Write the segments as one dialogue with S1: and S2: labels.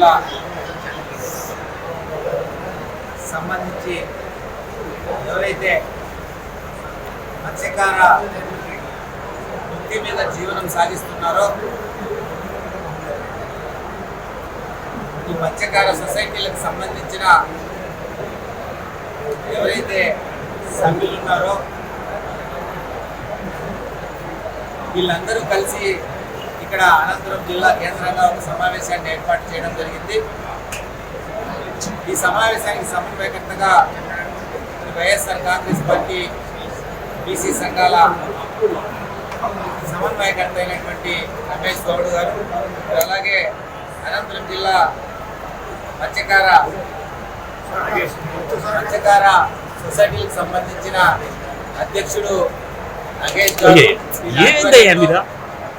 S1: జిల్లా సంబంధించి ఎవరైతే మత్స్యకార వృత్తి మీద జీవనం సాగిస్తున్నారో ఈ మత్స్యకార సొసైటీలకు సంబంధించిన ఎవరైతే సభ్యులున్నారో వీళ్ళందరూ కలిసి ఇక్కడ అనంతపురం జిల్లా కేంద్రంగా ఒక సమావేశాన్ని ఏర్పాటు చేయడం జరిగింది ఈ సమావేశానికి సమన్వయకర్తగా వైఎస్ఆర్ కాంగ్రెస్ పార్టీ బీసీ సంఘాల సమన్వయకర్త అయినటువంటి రమేష్ గౌడ్ గారు అలాగే అనంతపురం జిల్లా మత్స్యకార మత్స్యకార సొసైటీకి సంబంధించిన అధ్యక్షుడు నగేష్ గారు?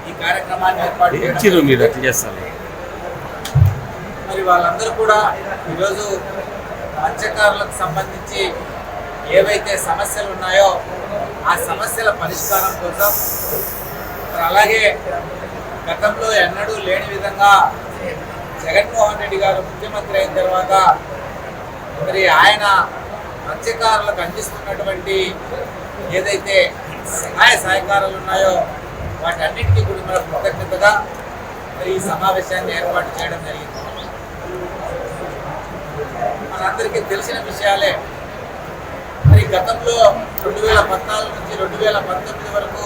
S1: ఈ కార్యక్రమాన్ని ఏర్పాటు చేయడం
S2: మీరు. అట్లా చేస్తారు
S1: మరి వాళ్ళందరూ కూడా ఈరోజు మత్స్యకారులకు సంబంధించి ఏవైతే సమస్యలు ఉన్నాయో ఆ సమస్యల పరిష్కారం కోసం అలాగే గతంలో ఎన్నడూ లేని విధంగా జగన్మోహన్ రెడ్డి గారు ముఖ్యమంత్రి అయిన తర్వాత మరి ఆయన మత్స్యకారులకు అందిస్తున్నటువంటి ఏదైతే సహాయ సహకారాలు ఉన్నాయో వాటన్నిటికీ కూడా మన కృతజ్ఞతగా మరి ఈ సమావేశాన్ని ఏర్పాటు చేయడం జరిగింది. మనందరికీ తెలిసిన విషయాలే. మరి గతంలో రెండు వేల పద్నాలుగు నుంచి రెండు వేల పంతొమ్మిది వరకు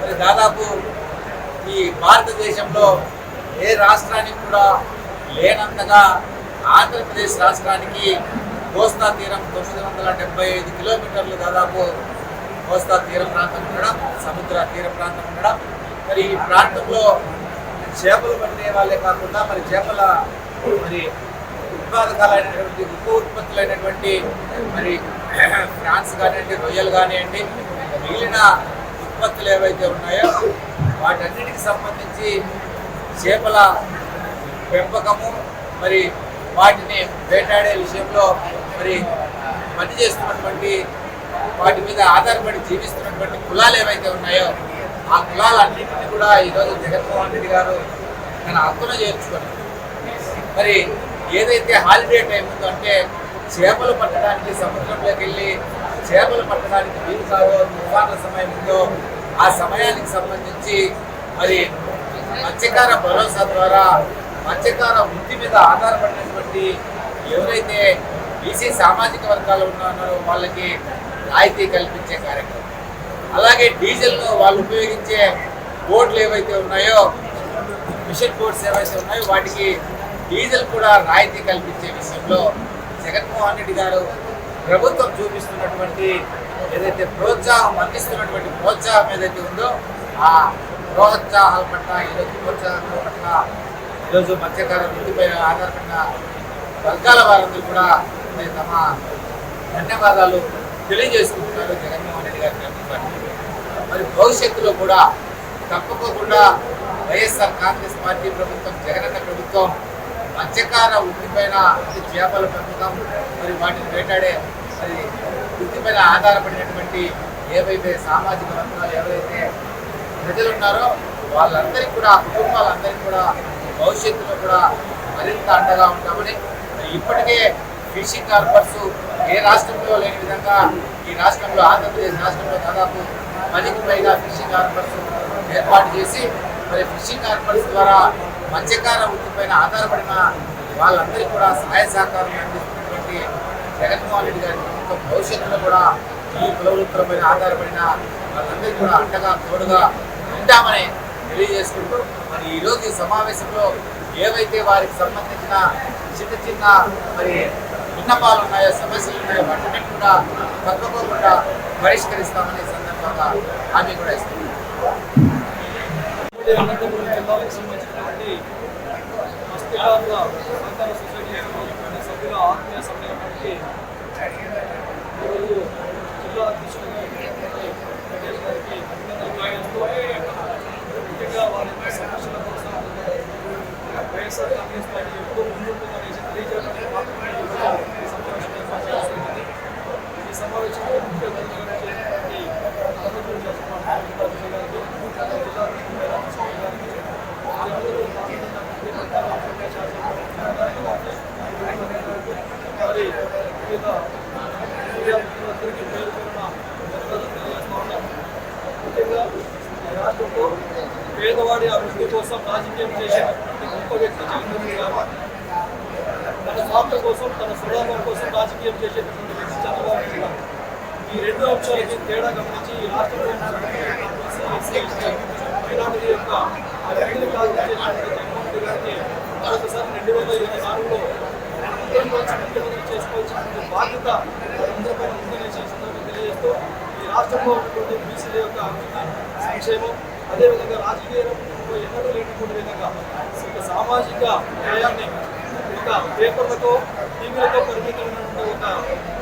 S1: మరి దాదాపు ఈ భారతదేశంలో ఏ రాష్ట్రానికి కూడా లేనంతగా ఆంధ్రప్రదేశ్ రాష్ట్రానికి కోస్తా తీరం తొమ్మిది వందల డెబ్బై ఐదు కిలోమీటర్లు దాదాపు కోస్తా తీర ప్రాంతం ఉండడం సముద్ర తీర ప్రాంతం ఉండడం. మరి ఈ ప్రాంతంలో చేపలు పట్టే వాళ్ళే కాకుండా మరి చేపల మరి ఉత్పాదకాలైనటువంటి ఉప ఉత్పత్తులైనటువంటి మరి ఫ్రాన్స్ కానివ్వండి రొయ్యలు కానివ్వండి మిగిలిన ఉత్పత్తులు ఏవైతే ఉన్నాయో వాటన్నిటికి సంబంధించి చేపల పెంపకము మరి వాటిని వేటాడే విషయంలో మరి పనిచేస్తున్నటువంటి వాటి మీద ఆధారపడి జీవిస్తున్నటువంటి కులాలు ఏవైతే ఉన్నాయో ఆ కులాలన్నింటినీ కూడా ఈరోజు జగన్మోహన్ రెడ్డి గారు తన హక్కున చేర్చుకున్నారు. మరి ఏదైతే హాలిడే టైం ఉందో అంటే చేపలు పట్టడానికి సముద్రంలోకి వెళ్ళి చేపలు పట్టడానికి వీలు కాదో తుఫాన్ల సమయం ఉందో ఆ సమయానికి సంబంధించి మరి మత్స్యకార భరోసా ద్వారా మత్స్యకార వృత్తి మీద ఆధారపడినటువంటి ఎవరైతే బీసీ సామాజిక వర్గాలు ఉన్నారో వాళ్ళకి రాయితీ కల్పించే కార్యక్రమం. అలాగే డీజిల్ను వాళ్ళు ఉపయోగించే బోట్లు ఏవైతే ఉన్నాయో మిషన్ బోట్స్ ఏవైతే ఉన్నాయో వాటికి డీజిల్ కూడా రాయితీ కల్పించే విషయంలో జగన్మోహన్ రెడ్డి గారు ప్రభుత్వం చూపిస్తున్నటువంటి ఏదైతే ప్రోత్సాహం అందిస్తున్నటువంటి ప్రోత్సాహం ఏదైతే ఉందో ఆ ప్రోత్సాహాల పట్ల ఈరోజు ప్రోత్సాహాల పట్ల ఈరోజు మత్స్యకార వృత్తిపై ఆధారపడిన వర్గాల వారందరూ కూడా తమ ధన్యవాదాలు తెలియజేసుకుంటున్నారు జగన్మోహన్ రెడ్డి గారి ప్రభుత్వానికి మరి భవిష్యత్తులో కూడా తప్పకుండా వైఎస్ఆర్ కాంగ్రెస్ పార్టీ ప్రభుత్వం జగనన్న ప్రభుత్వం మత్స్యకార వృత్తిపైన అంటే చేపల పెంపకం మరి వాటిని వేటాడే మరి వృత్తిపైన ఆధారపడినటువంటి ఏవైతే సామాజిక వర్గాలు ఎవరైతే ప్రజలు ఉన్నారో వాళ్ళందరికీ కూడా కుటుంబాలందరికీ కూడా భవిష్యత్తులో కూడా మరింత అండగా ఉంటామని ఇప్పటికే ఫిషింగ్ హార్బర్స్ ఏ రాష్ట్రంలో లేని విధంగా ఈ రాష్ట్రంలో ఆంధ్రప్రదేశ్ రాష్ట్రంలో దాదాపు పదికి పైగా ఫిషింగ్ హార్బర్స్ ఏర్పాటు చేసి మరి ఫిషింగ్ హార్బర్స్ ద్వారా మత్స్యకార వృత్తిపైన ఆధారపడిన వాళ్ళందరికీ కూడా సహాయ సహకారం అందిస్తున్నటువంటి జగన్మోహన్ రెడ్డి గారి ప్రభుత్వం భవిష్యత్తులో కూడా ఈ కులవృత్తులపైన ఆధారపడిన వాళ్ళందరికీ కూడా అండగా తోడుగా ఉంటామని తెలియజేసుకుంటూ మరి ఈరోజు ఈ సమావేశంలో ఏవైతే వారికి సంబంధించిన చిన్న చిన్న మరి విన్నపాలు ఉన్నాయో సమస్యలు ఉన్నాయో వాటిని కూడా తప్పకోకుండా పరిష్కరిస్తామనే సందర్భంగా హామీ కూడా
S2: ఇస్తుంది అనంతపురం జిల్లాకు సంబంధించినటువంటి మత్స్యకారుల సహకార సొసైటీ సభ్యుల ఆత్మీయ సమ్మేళనానికి ఈరోజు జిల్లా అధ్యక్షుడిగా ఉన్నటువంటి వెంకటేష్ గారికి అభినందనలు తెలియజేస్తూ ముఖ్యంగా వారి యొక్క సమస్యల కోసం వైఎస్ఆర్ కాంగ్రెస్ పార్టీ ఎప్పుడూ ముందుంటుందనేసి తెలియజేయడానికి మాత్రమే ఈరోజు ఈ సమావేశం ఏర్పాటు చేస్తుంది ఈ సమావేశంలో ముఖ్య అతిథిగా చేసినటువంటి ఆంధ్రప్రదేశ్ శాసనసభ సభ్యులు గారికి, జిల్లా అధ్యక్షులు రామస్వామి గారికి, అందరూ పాల్గొన్నటువంటి పెద్దల ఆంధ్రప్రదేశ్ శాసనసభ గారికి, మరి వివిధ మీడియామిత్రులందరికీ పేరు పేరున ధన్యవాదాలు తెలియజేస్తా ఉన్నాం. ముఖ్యంగా ఈ రాష్ట్రంలో పేదవాడి అభివృద్ధి కోసం రాజకీయం చేసినటువంటి గొప్ప వ్యక్తి జగన్మోహన్ రెడ్డి గారు తన స్వార్థ కోసం తన స్వలాభం కోసం రాజకీయం చేసేటటువంటి వ్యక్తి చంద్రబాబు నాయుడు గారు. ఈ రెండు అంశాలకి తేడా గమనించి ఈ రాష్ట్రంలో ఉన్నటువంటి యొక్క అభివృద్ధిని కాల్చేసినటువంటి జగన్మోహన్ గారిని మరొకసారి రెండు వేల ఇరవై నాలుగులో ముఖ్యమంత్రి చేసుకోవాల్సినటువంటి బాధ్యత అందరిపైన తెలియజేస్తూ ఈ రాష్ట్రంలో ఉన్నటువంటి బీసీల యొక్క అభివృద్ధి సంక్షేమం అదేవిధంగా రాజకీయ రంగంలో ఎన్నడూ లేనటువంటి విధంగా ఒక సామాజిక న్యాయాన్ని ఒక పేపర్లతో టీవీలతో పరిమితమైనటువంటి ఒక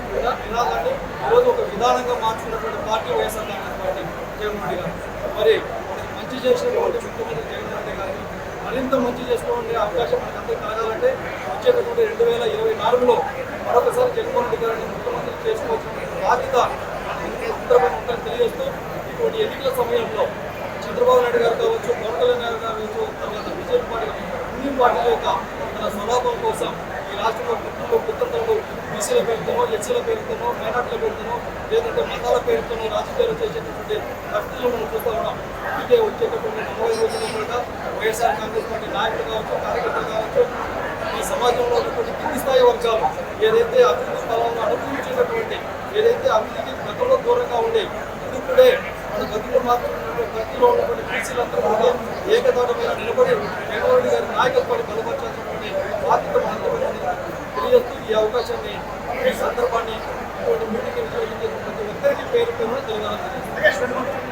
S2: విధా- నినాదాన్ని ఈరోజు విధానంగా మార్చుకున్నటువంటి party YSR Congress party Jaganmohan Reddy గారు. మరి మంచి చేసినటువంటి ముఖ్యమంత్రి జగన్మోహన్ రెడ్డి మరింత మంచి చేసుకోవాలనే అవకాశం మనకు అందరికీ కలగాలంటే వచ్చేటటువంటి రెండు వేల ఇరవై నాలుగులో మరొకసారి జగన్మోహన్ రెడ్డి గారిని ముఖ్యమంత్రి చేసుకోవాల్సిన బాధ్యత అందరూ ఉందని తెలియజేస్తూ ఇటువంటి ఎన్నికల సమయంలో చంద్రబాబు నాయుడు గారు కావచ్చు పవన్ కళ్యాణ్ గారు కావచ్చు తర్వాత బీజేపీ పార్టీ అన్ని పార్టీల యొక్క తన స్వలాభం కోసం ఈ రాష్ట్రంలో పుట్టులో పుత్రులు బీసీల పేరుతోనో ఎస్సీల పేరుతోనో మైనార్టీల పేరుతోనో లేదంటే మతాల పేరుతోనో రాజకీయాలు చేసేటటువంటి పరిస్థితులు మనం చూస్తూ ఉన్నాం. అందుకే వచ్చేటటువంటి నలభై రోజుల కూడా వైఎస్ఆర్ కాంగ్రెస్ పార్టీ నాయకులు కావచ్చు కార్యకర్తలు కావచ్చు ఈ సమాజంలో ఉన్నటువంటి కింది స్థాయి వర్గాలు ఏదైతే అభివృద్ధి స్థలాలను అనుభవించేటటువంటి ఏదైతే అభివృద్ధికి గతంలో దూరంగా ఉండే ఇప్పుడే మన బతుకులు మాత్రం భక్తిలో ఉన్నటువంటి బీసీలందరూ కూడా ఏకదాటమైన నిలబడి జగన్మోహన్ రెడ్డి గారి నాయకత్వాన్ని బలపరచాల్సినటువంటి బాధ్యత మనం తెలియజేస్తూ ఈ అవకాశాన్ని ఈ సందర్భాన్ని మీటింగ్ ప్రతి ఒక్కరికి పేరు పేరు తెలియజేస్తాను